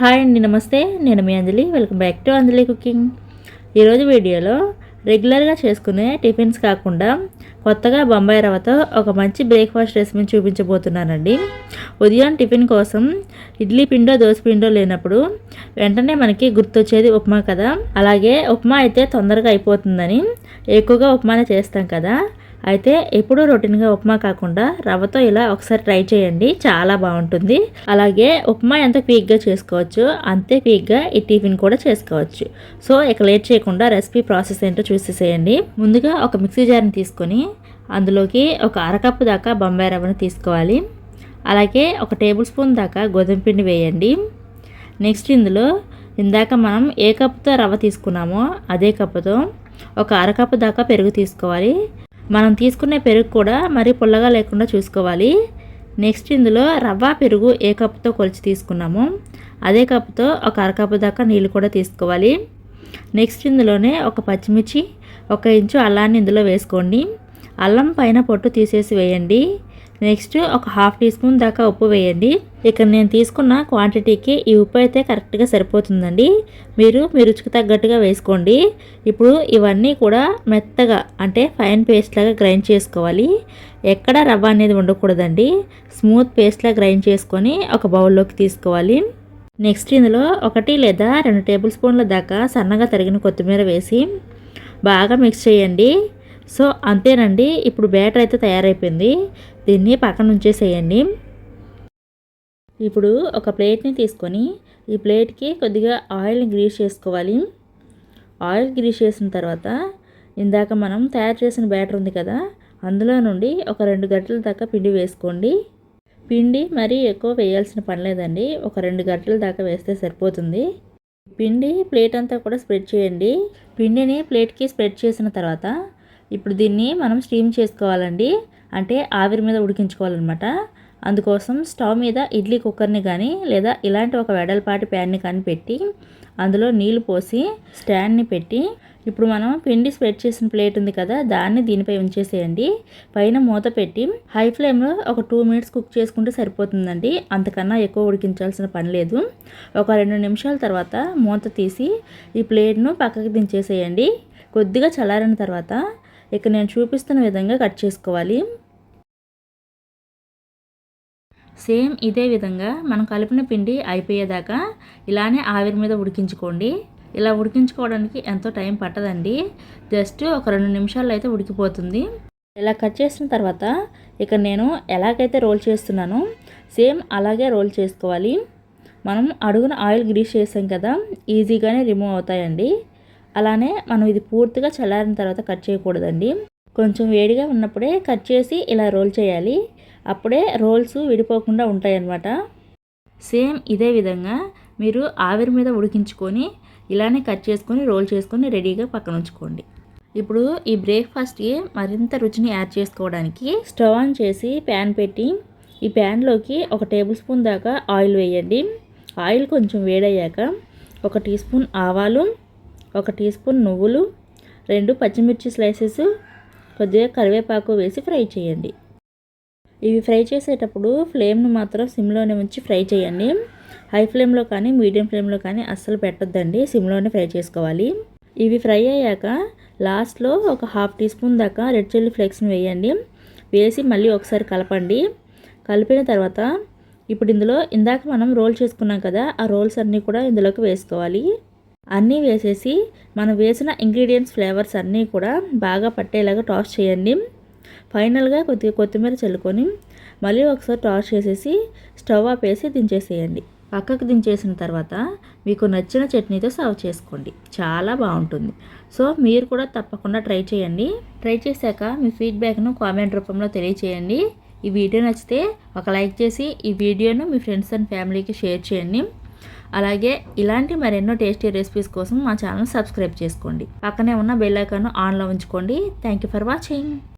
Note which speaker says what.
Speaker 1: Hi అండి నమస్తే. నేను మీ Anjali. Welcome back to Anjali cooking. ఈరోజు వీడియోలో రెగ్యులర్గా చేసుకునే టిఫిన్స్ కాకుండా కొత్తగా బొంబాయి రవ్వతో ఒక మంచి బ్రేక్ఫాస్ట్ రెసిపీని చూపించబోతున్నానండి. ఉదయం టిఫిన్ కోసం ఇడ్లీ పిండో దోశ పిండో లేనప్పుడు వెంటనే మనకి గుర్తొచ్చేది ఉప్మా కదా. అలాగే ఉప్మా అయితే తొందరగా అయిపోతుందని ఎక్కువగా ఉప్మానే చేస్తాం కదా. అయితే ఎప్పుడూ రొటీన్గా ఉప్మా కాకుండా రవ్వతో ఇలా ఒకసారి ట్రై చేయండి. చాలా బాగుంటుంది. అలాగే ఉప్మా ఎంత క్విక్గా చేసుకోవచ్చు అంతే క్విక్గా ఈ టిఫిన్ కూడా చేసుకోవచ్చు. సో ఇక లేట్ చేయకుండా రెసిపీ ప్రాసెస్ ఏంటో చూసేసేయండి. ముందుగా ఒక మిక్సీ జార్ని తీసుకొని అందులోకి ఒక అరకప్పు దాకా బొంబాయి రవ్వను తీసుకోవాలి. అలాగే ఒక టేబుల్ స్పూన్ దాకా గోధుమ పిండి వేయండి. నెక్స్ట్ ఇందులో ఇందాక మనం ఏ కప్పుతో రవ్వ తీసుకున్నామో అదే కప్పుతో ఒక అరకప్పు దాకా పెరుగు తీసుకోవాలి. మనం తీసుకునే పెరుగు కూడా మరీ పుల్లగా లేకుండా చూసుకోవాలి. నెక్స్ట్ ఇందులో రవ్వ పెరుగు ఏ కప్పుతో కొలిచి తీసుకున్నామో అదే కప్పుతో ఒక అరకప్పు దాకా నీళ్ళు కూడా తీసుకోవాలి. నెక్స్ట్ ఇందులోనే ఒక పచ్చిమిర్చి ఒక ఇంచు అల్లాన్ని ఇందులో వేసుకోండి. అల్లం పైన పొట్టు తీసేసి వేయండి. నెక్స్ట్ ఒక హాఫ్ టీ స్పూన్ దాకా ఉప్పు వేయండి. ఇక్కడ నేను తీసుకున్న క్వాంటిటీకి ఈ ఉప్పు అయితే కరెక్ట్గా సరిపోతుందండి. మీరు మీ రుచికి తగ్గట్టుగా వేసుకోండి. ఇప్పుడు ఇవన్నీ కూడా మెత్తగా అంటే ఫైన్ పేస్ట్ లాగా గ్రైండ్ చేసుకోవాలి. ఎక్కడ రవ్వ అనేది ఉండకూడదండి స్మూత్ పేస్ట్లా గ్రైండ్ చేసుకొని ఒక బౌల్లోకి తీసుకోవాలి. నెక్స్ట్ ఇందులో ఒకటి లేదా రెండు టేబుల్ స్పూన్ల దాకా సన్నగా తరిగిన కొత్తిమీర వేసి బాగా మిక్స్ చేయండి. సో అంతేనండి ఇప్పుడు బ్యాటర్ అయితే తయారైపోయింది. దీన్ని పక్కన ఉంచేసేయండి. ఇప్పుడు ఒక ప్లేట్ని తీసుకొని ఈ ప్లేట్కి కొద్దిగా ఆయిల్ని గ్రీస్ చేసుకోవాలి. ఆయిల్ గ్రీస్ చేసిన తర్వాత ఇందాక మనం తయారు చేసిన బ్యాటర్ ఉంది కదా అందులో నుండి ఒక రెండు గంటల దాకా పిండి వేసుకోండి. పిండి మరీ ఎక్కువ వేయాల్సిన పని లేదండి ఒక రెండు గంటల దాకా వేస్తే సరిపోతుంది. పిండి ప్లేట్ అంతా కూడా స్ప్రెడ్ చేయండి. పిండిని ప్లేట్కి స్ప్రెడ్ చేసిన తర్వాత ఇప్పుడు దీన్ని మనం స్టీమ్ చేసుకోవాలండి. అంటే ఆవిరి మీద ఉడికించుకోవాలన్నమాట. అందుకోసం స్టవ్ మీద ఇడ్లీ కుక్కర్ని కానీ లేదా ఇలాంటి ఒక వెడల్పాటి ప్యాన్ని కానీ పెట్టి అందులో నీళ్ళు పోసి స్టాండ్ని పెట్టి ఇప్పుడు మనం పిండి స్ప్రెడ్ చేసిన ప్లేట్ ఉంది కదా దాన్ని దీనిపై ఉంచేసేయండి. పైన మూత పెట్టి హై ఫ్లేమ్లో ఒక టూ మినిట్స్ కుక్ చేసుకుంటే సరిపోతుందండి. అంతకన్నా ఎక్కువ ఉడికించాల్సిన పని లేదు. ఒక రెండు నిమిషాల తర్వాత మూత తీసి ఈ ప్లేట్ను పక్కకి దించేసేయండి. కొద్దిగా చల్లారిన తర్వాత ఇక్కడ నేను చూపిస్తున్న విధంగా కట్ చేసుకోవాలి. సేమ్ ఇదే విధంగా మనం కలిపిన పిండి అయిపోయేదాకా ఇలానే ఆవిరి మీద ఉడికించుకోండి. ఇలా ఉడికించుకోవడానికి ఎంతో టైం పట్టదండి. జస్ట్ ఒక రెండు నిమిషాల్లో అయితే ఉడికిపోతుంది. ఇలా కట్ చేసిన తర్వాత ఇక నేను ఎలాగైతే రోల్ చేస్తున్నానో సేమ్ అలాగే రోల్ చేసుకోవాలి. మనం అడుగున ఆయిల్ గ్రీస్ చేసాం కదా ఈజీగానే రిమూవ్ అవుతాయండి. అలానే మనం ఇది పూర్తిగా చల్లారిన తర్వాత కట్ చేయకూడదండి. కొంచెం వేడిగా ఉన్నప్పుడే కట్ చేసి ఇలా రోల్ చేయాలి. అప్పుడే రోల్స్ విడిపోకుండా ఉంటాయన్నమాట. సేమ్ ఇదే విధంగా మీరు ఆవిరి మీద ఉడికించుకొని ఇలానే కట్ చేసుకొని రోల్ చేసుకొని రెడీగా పక్కన ఉంచుకోండి. ఇప్పుడు ఈ బ్రేక్ఫాస్ట్కి మరింత రుచిని యాడ్ చేసుకోవడానికి స్టవ్ ఆన్ చేసి ప్యాన్ పెట్టి ఈ ప్యాన్లోకి ఒక టేబుల్ స్పూన్ దాకా ఆయిల్ వేయండి. ఆయిల్ కొంచెం వేడయ్యాక ఒక టీ స్పూన్ ఆవాలు ఒక టీ స్పూన్ నువ్వులు రెండు పచ్చిమిర్చి స్లైసెస్ కొద్దిగా కరివేపాకు వేసి ఫ్రై చేయండి. ఇవి ఫ్రై చేసేటప్పుడు ఫ్లేమ్ను మాత్రం సిమ్లోనే ఉంచి ఫ్రై చేయండి. హై ఫ్లేమ్లో కానీ మీడియం ఫ్లేమ్లో కానీ అస్సలు పెట్టొద్దండి. సిమ్లోనే ఫ్రై చేసుకోవాలి. ఇవి ఫ్రై అయ్యాక లాస్ట్లో ఒక హాఫ్ టీ స్పూన్ దాకా రెడ్ చిల్లీ ఫ్లేక్స్ని వేయండి. వేసి మళ్ళీ ఒకసారి కలపండి. కలిపిన తర్వాత ఇప్పుడు ఇందులో ఇందాక మనం రోల్ చేసుకున్నాం కదా ఆ రోల్స్ అన్నీ కూడా ఇందులోకి వేసుకోవాలి. అన్నీ వేసేసి మనం వేసిన ఇంగ్రీడియంట్స్ ఫ్లేవర్స్ అన్నీ కూడా బాగా పట్టేలాగా టాస్ చేయండి. ఫైనల్గా కొద్దిగా కొత్తిమీర చల్లుకొని మళ్ళీ ఒకసారి టాస్ చేసేసి స్టవ్ ఆపేసి దించేసేయండి. పక్కకు దించేసిన తర్వాత మీకు నచ్చిన చట్నీతో సర్వ్ చేసుకోండి. చాలా బాగుంటుంది. సో మీరు కూడా తప్పకుండా ట్రై చేయండి. ట్రై చేశాక మీ ఫీడ్బ్యాక్ను కామెంట్ రూపంలో తెలియచేయండి. ఈ వీడియో నచ్చితే ఒక లైక్ చేసి ఈ వీడియోను మీ ఫ్రెండ్స్ అండ్ ఫ్యామిలీకి షేర్ చేయండి. అలాగే ఇలాంటి మరెన్నో టేస్టీ రెసిపీస్ కోసం మా ఛానల్ సబ్స్క్రైబ్ చేసుకోండి. పక్కనే ఉన్న బెల్ ఐకాన్ ఆన్లో ఉంచుకోండి. Thank you for watching.